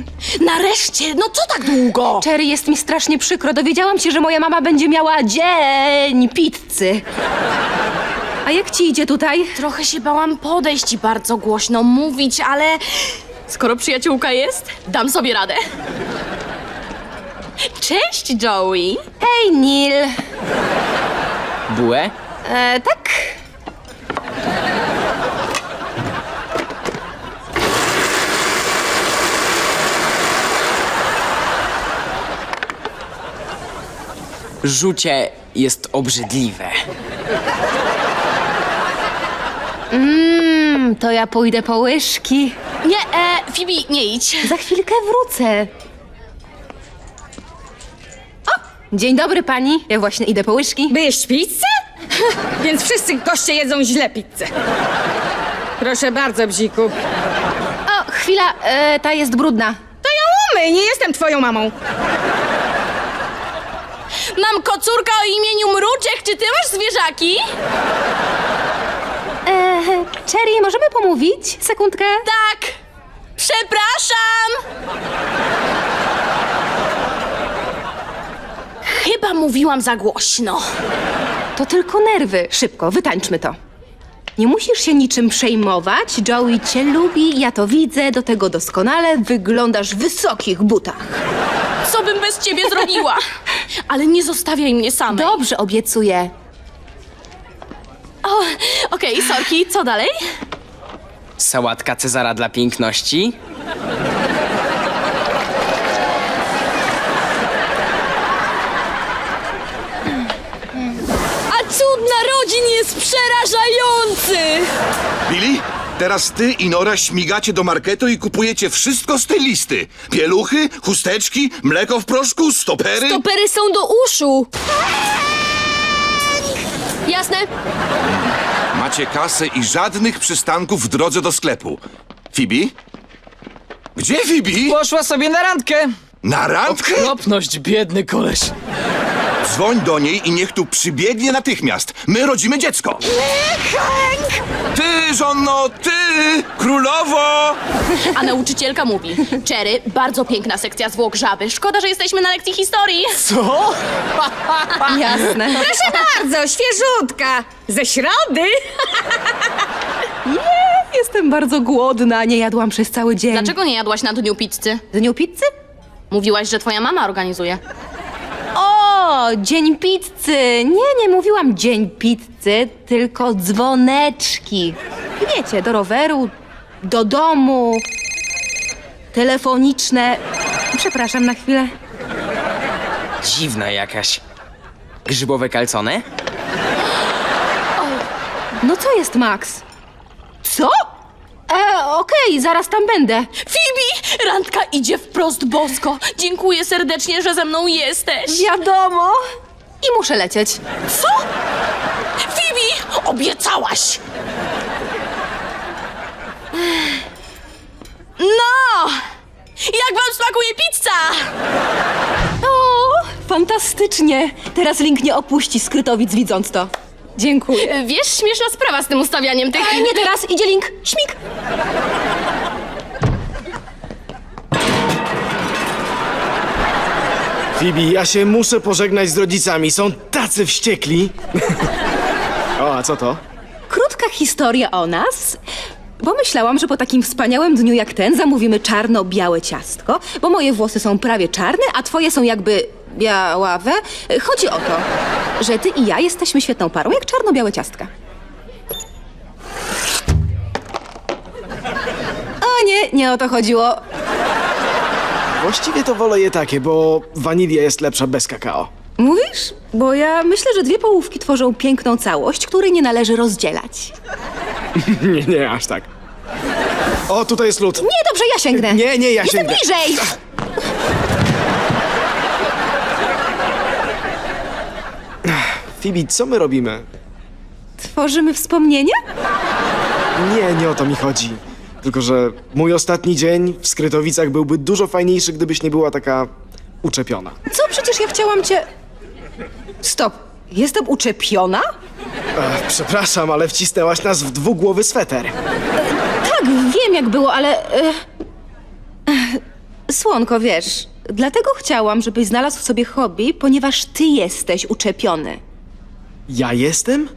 Nareszcie, no co tak długo? Cherry, jest mi strasznie przykro. Dowiedziałam się, że moja mama będzie miała dzień pizzy. A jak ci idzie tutaj? Trochę się bałam podejść i bardzo głośno mówić, ale skoro przyjaciółka jest, dam sobie radę. Cześć, Joey. Hej, Neil. Bułę? E, tak? Rzucie jest obrzydliwe. Mm, to ja pójdę po łyżki. Nie, e, Phoebe, nie idź. Za chwilkę wrócę. O, dzień dobry pani. Ja właśnie idę po łyżki. By jeść pizzę? Więc wszyscy goście jedzą źle pizzę. Proszę bardzo, bziku. O, chwila, e, ta jest brudna. To ja umyj, nie jestem twoją mamą. Mam kocurka o imieniu Mruczek, czy ty masz zwierzaki? E, Cherry, możemy pomówić? Sekundkę. Tak. Przepraszam. Chyba mówiłam za głośno. To tylko nerwy. Szybko, wytańczmy to. Nie musisz się niczym przejmować. Joey cię lubi, ja to widzę, do tego doskonale wyglądasz w wysokich butach. Co bym bez ciebie zrobiła? Ale nie zostawiaj mnie samej. Dobrze, obiecuję. O, Okej, sorki, co dalej? Sałatka Cezara dla piękności? A cud narodzin jest przerażający! Billy, teraz ty i Nora śmigacie do marketu i kupujecie wszystko z tej listy. Pieluchy, chusteczki, mleko w proszku, stopery. Topery są do uszu. Jasne. Macie kasę i żadnych przystanków w drodze do sklepu. Phoebe? Gdzie Phoebe? Poszła sobie na randkę. Na randkę? Okropność, biedny koleś. Dzwoń do niej i niech tu przybiegnie natychmiast. My rodzimy dziecko. Ty, żono, ty! Królowo! A nauczycielka mówi: Cherry, bardzo piękna sekcja zwłok żaby. Szkoda, że jesteśmy na lekcji historii. Co? Jasne. Proszę bardzo, świeżutka. Ze środy. Jestem bardzo głodna, nie jadłam przez cały dzień. Dlaczego nie jadłaś na dniu pizzy? Dniu pizzy? Mówiłaś, że twoja mama organizuje. O, dzień pizzy! Nie, nie mówiłam dzień pizzy, tylko dzwoneczki. Wiecie, do roweru, do domu, telefoniczne. Przepraszam na chwilę. Dziwna jakaś. Grzybowe kalcone? No co jest, Max? Co? E, okej, zaraz tam będę. Phoebe, randka idzie wprost bosko. Dziękuję serdecznie, że ze mną jesteś. Wiadomo. I muszę lecieć. Co? Phoebe, obiecałaś. No! Jak wam smakuje pizza? O, fantastycznie. Teraz link nie opuści skrytowic widząc to. Dziękuję. Wiesz, śmieszna sprawa z tym ustawianiem tych... Nie teraz, idzie link. Śmig. Fibi, ja się muszę pożegnać z rodzicami. Są tacy wściekli. o, a co to? Krótka historia o nas. Bo myślałam, że po takim wspaniałym dniu jak ten zamówimy czarno-białe ciastko, bo moje włosy są prawie czarne, a twoje są jakby białawe. Chodzi o to, że ty i ja jesteśmy świetną parą, jak czarno-białe ciastka. Nie, o to chodziło. Właściwie to wolę je takie, bo wanilia jest lepsza bez kakao. Mówisz? Bo ja myślę, że dwie połówki tworzą piękną całość, której nie należy rozdzielać. nie, nie, aż tak. O, tutaj jest lód. Nie, dobrze, ja sięgnę. Nie, nie, ja Jestem sięgnę. bliżej! Fibi, co my robimy? Tworzymy wspomnienia? Nie, nie o to mi chodzi. Tylko, że mój ostatni dzień w Skrytowicach byłby dużo fajniejszy, gdybyś nie była taka uczepiona. Co przecież ja chciałam cię. Stop. Jestem uczepiona? Ech, przepraszam, ale wcisnęłaś nas w dwugłowy sweter. Tak, wiem jak było, ale. e, e, Słonko, wiesz, dlatego chciałam, żebyś znalazł sobie hobby, ponieważ ty jesteś uczepiony. Ja jestem?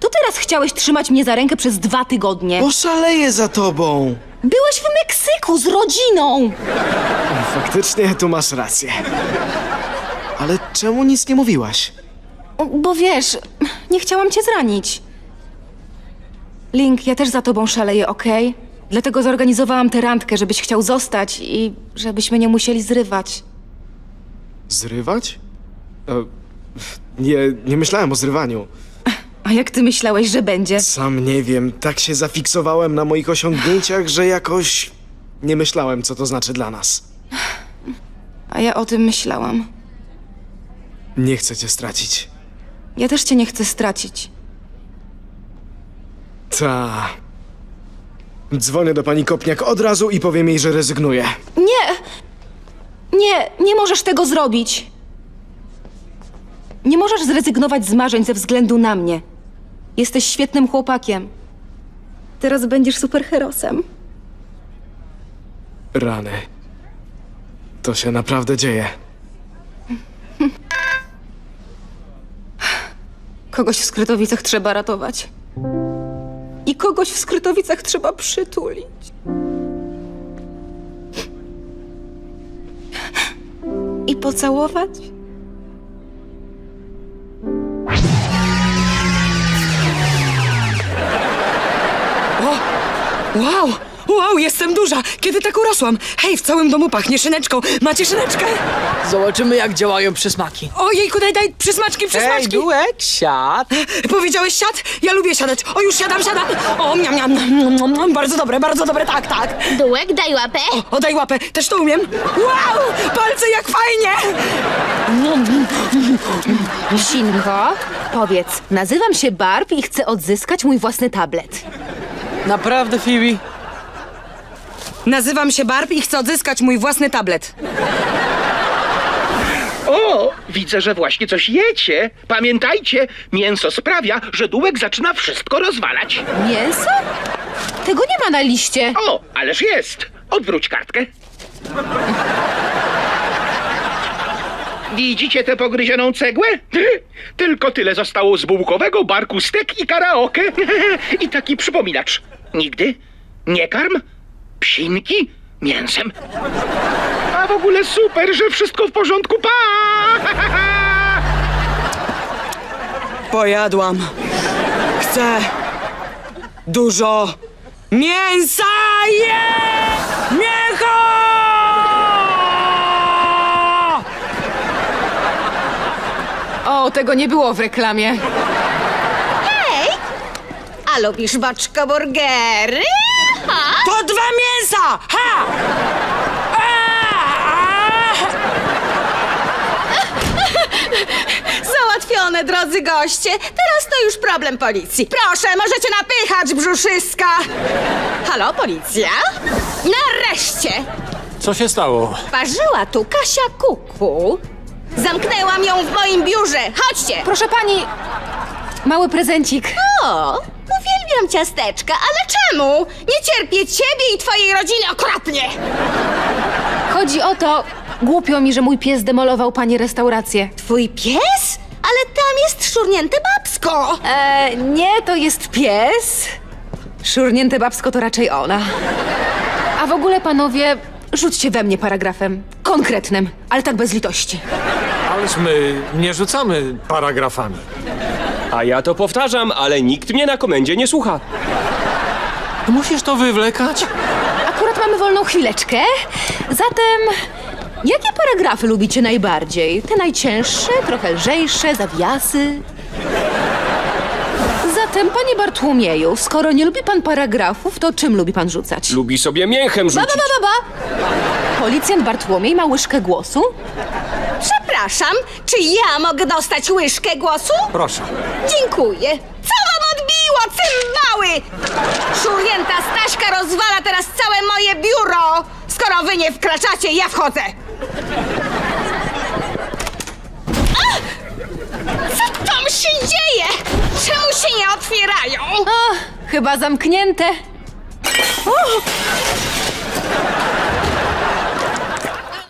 To teraz chciałeś trzymać mnie za rękę przez dwa tygodnie. Poszaleję za tobą! Byłeś w Meksyku z rodziną! Faktycznie, tu masz rację. Ale czemu nic nie mówiłaś? Bo wiesz, nie chciałam cię zranić. Link, ja też za tobą szaleję, okej? Dlatego zorganizowałam tę randkę, żebyś chciał zostać i żebyśmy nie musieli zrywać. Zrywać? E, nie, nie myślałem o zrywaniu. A jak ty myślałeś, że będzie? Sam nie wiem, tak się zafiksowałem na moich osiągnięciach, że jakoś nie myślałem, co to znaczy dla nas. A ja o tym myślałam. Nie chcę cię stracić. Ja też cię nie chcę stracić. Ta. Dzwonię do pani Kopniak od razu i powiem jej, że rezygnuję. Nie! Nie, nie możesz tego zrobić! Nie możesz zrezygnować z marzeń ze względu na mnie. Jesteś świetnym chłopakiem. Teraz będziesz superherosem. Rany. To się naprawdę dzieje. Kogoś w Skrytowicach trzeba ratować. I kogoś w Skrytowicach trzeba przytulić. I pocałować? Wow! Wow, jestem duża! Kiedy tak urosłam? Hej, w całym domu pachnie szyneczką. Macie szyneczkę? Zobaczymy, jak działają przysmaki. Ojejku, daj, daj, przysmaczki, Ej, przysmaczki! Dułek, siad. Powiedziałeś siad? Ja lubię siadać. O, już siadam, siadam! O, miam, miam, miam, miam, miam. bardzo dobre, bardzo dobre, tak, tak. Dułek, daj łapę. O, o, daj łapę, też to umiem. Wow, palce jak fajnie! Sinko, powiedz, nazywam się Barb i chcę odzyskać mój własny tablet. Naprawdę, Phoebe? Nazywam się Barb i chcę odzyskać mój własny tablet. O, widzę, że właśnie coś jecie. Pamiętajcie, mięso sprawia, że dułek zaczyna wszystko rozwalać. Mięso? Tego nie ma na liście. O, ależ jest. Odwróć kartkę. Widzicie tę pogryzioną cegłę? Tylko tyle zostało z bułkowego barku stek i karaoke. I taki przypominacz. Nigdy nie karm psinki mięsem. A w ogóle super, że wszystko w porządku. Pa! Pojadłam. Chcę dużo mięsa! Je! Mięcho! O, tego nie było w reklamie. A lubisz boczkoburgery? To dwa mięsa! Ha! Załatwione, drodzy goście. Teraz to już problem policji. Proszę, możecie napychać brzuszyska. Halo, policja? Nareszcie! Co się stało? Parzyła tu Kasia Kuku. Zamknęłam ją w moim biurze. Chodźcie! Proszę pani, mały prezencik. O, uwielbiam ciasteczka, ale czemu? Nie cierpię ciebie i twojej rodziny okropnie! Chodzi o to, głupio mi, że mój pies demolował pani restaurację. Twój pies? Ale tam jest szurnięte babsko! E, nie, to jest pies. Szurnięte babsko to raczej ona. A w ogóle, panowie, rzućcie we mnie paragrafem. Konkretnym, ale tak bez litości. Ależ my nie rzucamy paragrafami. A ja to powtarzam, ale nikt mnie na komendzie nie słucha. Musisz to wywlekać? Akurat mamy wolną chwileczkę. Zatem, jakie paragrafy lubicie najbardziej? Te najcięższe, trochę lżejsze, zawiasy? Zatem, panie Bartłomieju, skoro nie lubi pan paragrafów, to czym lubi pan rzucać? Lubi sobie mięchem Ba, ba, rzucić. ba, ba, ba. Policjant Bartłomiej ma łyżkę głosu? Przepraszam, czy ja mogę dostać łyżkę głosu? Proszę. Dziękuję. Co wam odbiło, cymbały? Szurnięta Staśka rozwala teraz całe moje biuro. Skoro wy nie wkraczacie, ja wchodzę. Co tam się dzieje? Czemu się nie otwierają? O, chyba zamknięte. O!